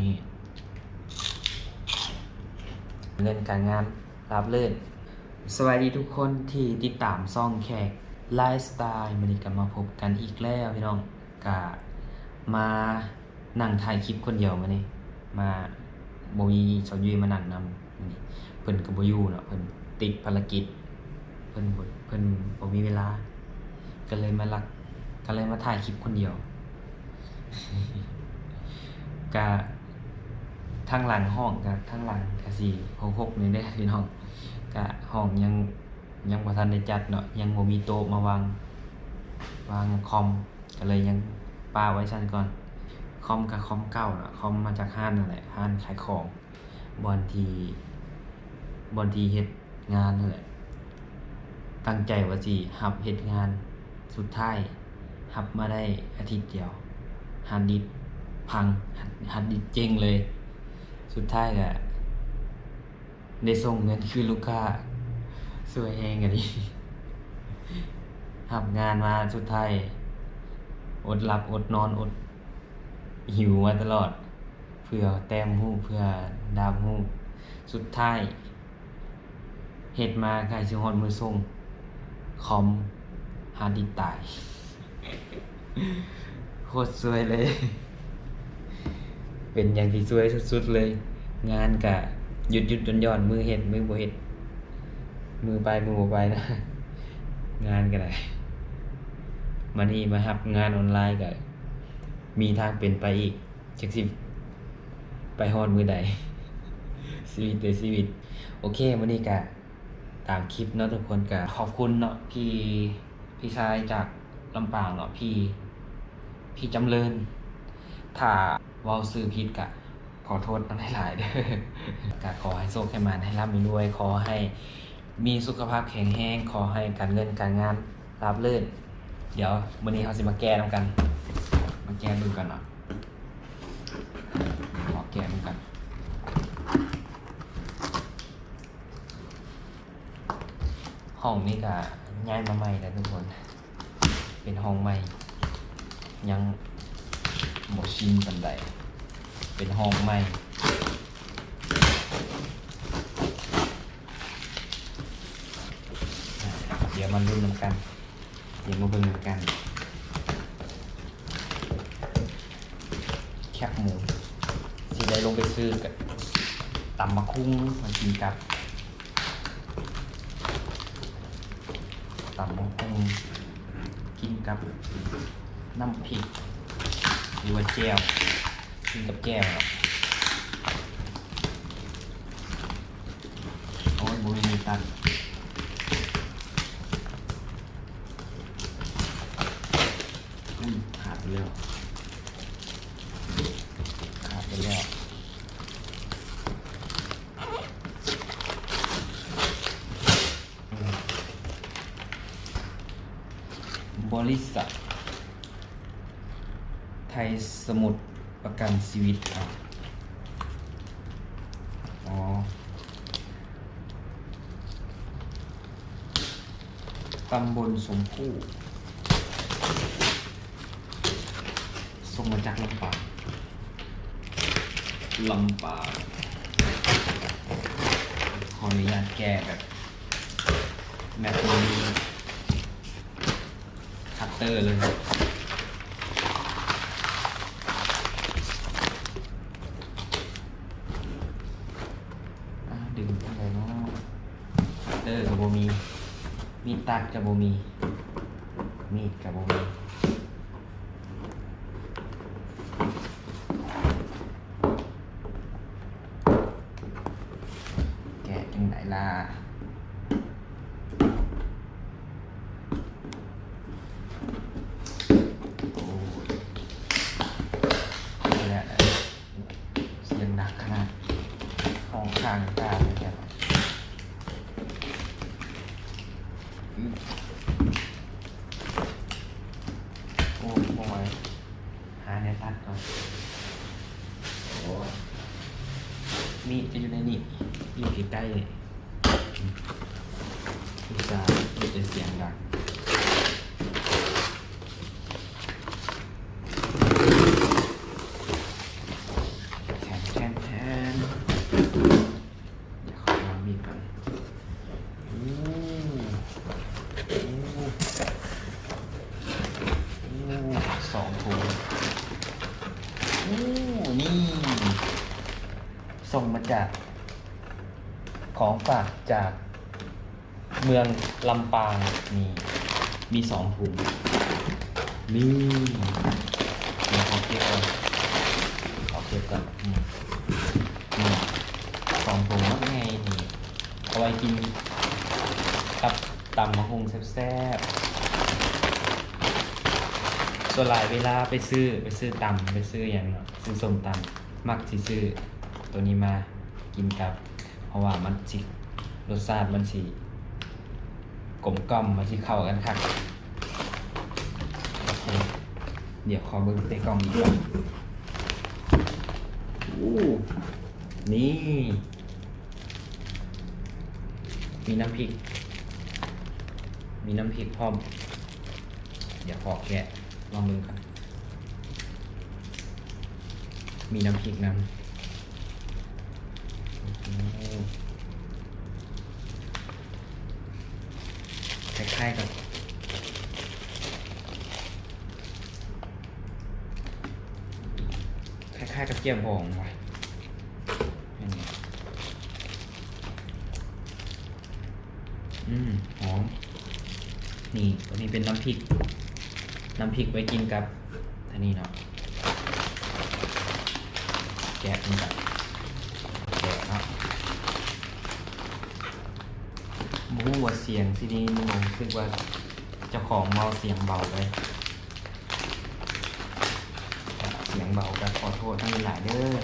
นี่เงินการงานรับเลื่นสวัสดีทุกคนที่ติดตามซ่องแขกไลฟ์สไตล์มันนี้กลับมาพบกันอีกแล้วพี่น้องกะมานั่งถ่ายคลิปคนเดียวมานี่มาบมีสาวยุยมานั่งนำนี่เพิ่นกับบยูเนาะเพิ่นติดภารกิจ เพิ่นเพิ่นบ่มีเวลา ก็เลยมาลักก็เลยมาถ่ายคลิปคนเดียวกะ ทางหลังห้องกะทางหลังกะสิหกหกนี่ได้พี่น้องกะห้องยังยังบ่ทันได้จัดเนาะยังบ่มีโต๊ะมาวางวางคอมก็เลยยังปาไว้ชั้นก่อนคอมกับคอมเก่าเนาะคอมมาจากห้านนั่นแหละห้านขายของบอนทีบอนทีเฮ็ดงานนั่นแหละตั้งใจว่าสิหับเฮ็ดงานสุดท้ายหับมาได้อาทิตย์เดียวฮาร์ดดิสก์พังฮาร์ดดิสก์เจ๊งเลย สุดท้ายก็ได้ส่งเงินคือลูกค้า สวยแฮงกันดิหับงานมาสุดท้าย อดหลับอดนอนอด หิวมาตลอด เพื่อแต้มหูเพื่อดาวหูสุดท้ายเฮ็ดมาใกล้สิฮอดมือส่ง คอมฮาร์ดดิสก์ตายโคตรสวยเลย เป็นอย่างที่สวยสุดๆเลย งานกะหยุดหยุดจนย่อนมือเห็ดมือบ่เห็ดมือไปมือบ่ไปนะ งานก็ได้มานี่มาหับงานออนไลน์ก็มีทางเป็นไปอีกจักสิไปฮอดมือใดชีวิตเลยชีวิต โอเควันนี้กะตามคลิปเนาะทุกคนกะขอบคุณเนาะพี่พี่ชายจากลำปางเนาะพี่ พี่จำเริญถ้า เว้าซื้อผิดกะ ขอโทษมันให้หลายเด้อกะขอให้โชคให้มันให้ร่ำให้รวย ขอให้มีสุขภาพแข็งแรงขอให้การเงินการงานราบรื่น เดี๋ยววันนี้เขาสิมาแก้นำกัน มาแก้ดูกันเนาะขอแก้ดูกันห้องนี้ก็ย้ายมาใหม่แล้วทุกคน เป็นห้องใหม่ ยัง บอชินปันใดเป็นห้องใหม่เดี๋ยวมาลุ้นนำกันเดี๋ยวมาเบิ่งกัน แคบหมูสิได้ลงไปซื้อกับตำมะคุ้งมากินกับตำมะคุ้งกินกับน้ำพริก หรือว่าแจ่วกินกับแจ่วเนาะโอ้ยบุรีมีตันอืมขาดไปแล้วขาดไปแล้วบริษัท ไทยสมุทรประกันชีวิตครับอ๋อตำบลสมคู่ส่งมาจากลำปางลำปางขออนุญาตแก้แบบแบบนี้คัตเตอร์เลย อ่าดึงอะไรเนาะเตอร์กับโบมี มีด ตัดกับโบมี มีดกับโบมีแกะจังไหนล่ะ โอ้ยนี่แหละเสียงดังขนาด ของข้างตาเลยแกอืมโอ้โหยหาใน ตัดก่อนโอ้มีจะอยู่ในนี่อยู่ใกล้ๆเลยอืมอุตส่าห์มีแต่เสียงดังแท นี่ ส่งมาจากของฝากจากเมืองลำปางนี่มีสองถุงนี่เดี๋ยวขอเก็บก่อนขอเก็บก่อนนี่สองถุงว่าไงนี่เอาไว้กินกับตำมะฮงแซ่บๆส่วนหลายเวลาไปซื้อไปซื้อตำไปซื้ออย่างเนาะซื้อส้มตำมักสิซื้อ ตัวนี้มากินกับ เพราะว่ามันสิรสชาติมันสิกลมกล่อมมันสิเข้ากันคักเดี๋ยวขอเบิ่งเตะกล่องอีกก่อนอู้นี่ มีน้ำพริก มีน้ำพริกพร้อม เดี๋ยวขอแกะลองดูกันมีน้ำพริกน้ำ คล้ายๆกับคล้ายๆกับเกี๊ยวบองว่ะอันนี้อืมหอมนี่ตัวนี้เป็นน้ำพริก น้ำพริกไว้กินกับอันนี้เนาะแกะมันกับ บรู้ว่าเสียงซีดีนี่ผมรู้สึกว่าเจ้าของเมาเสียงเบาไปเสียงเบาก็ขอโทษทั้งหลายเด้อ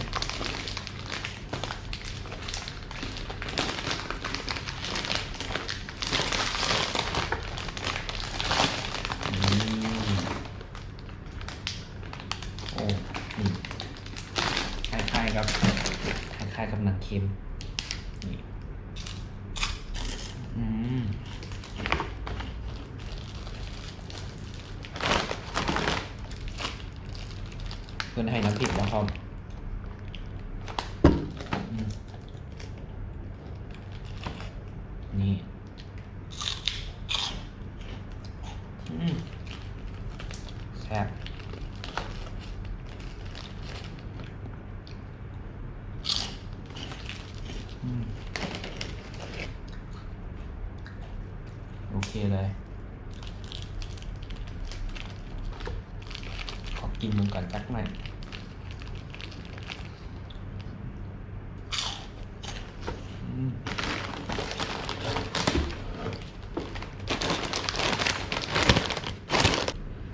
อืมโอ้นี่คล้ายๆกับคล้ายๆกับหนังเค็มนี่อืมเพื่อนให้น้ำพริกมาพร้อมนี่แซ่บโอเคเลย ขอ กินมึงก่อนจักหน่อยอืม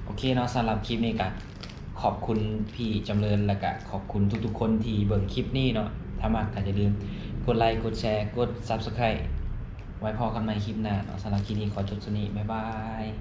โอเคเนาะสำหรับคลิปนี้ก็ขอบคุณพี่จำเริญและก็ขอบคุณทุกๆ คนที่เบิ่งคลิปนี้เนาะถ้ามักก็อย่าลืมกดไลค์กดแชร์กด Subscribe ไว้พอกันใหม่คลิปหน้าเนาะสำหรับคลิปนี้ขอจบสนี้บ๊ายบาย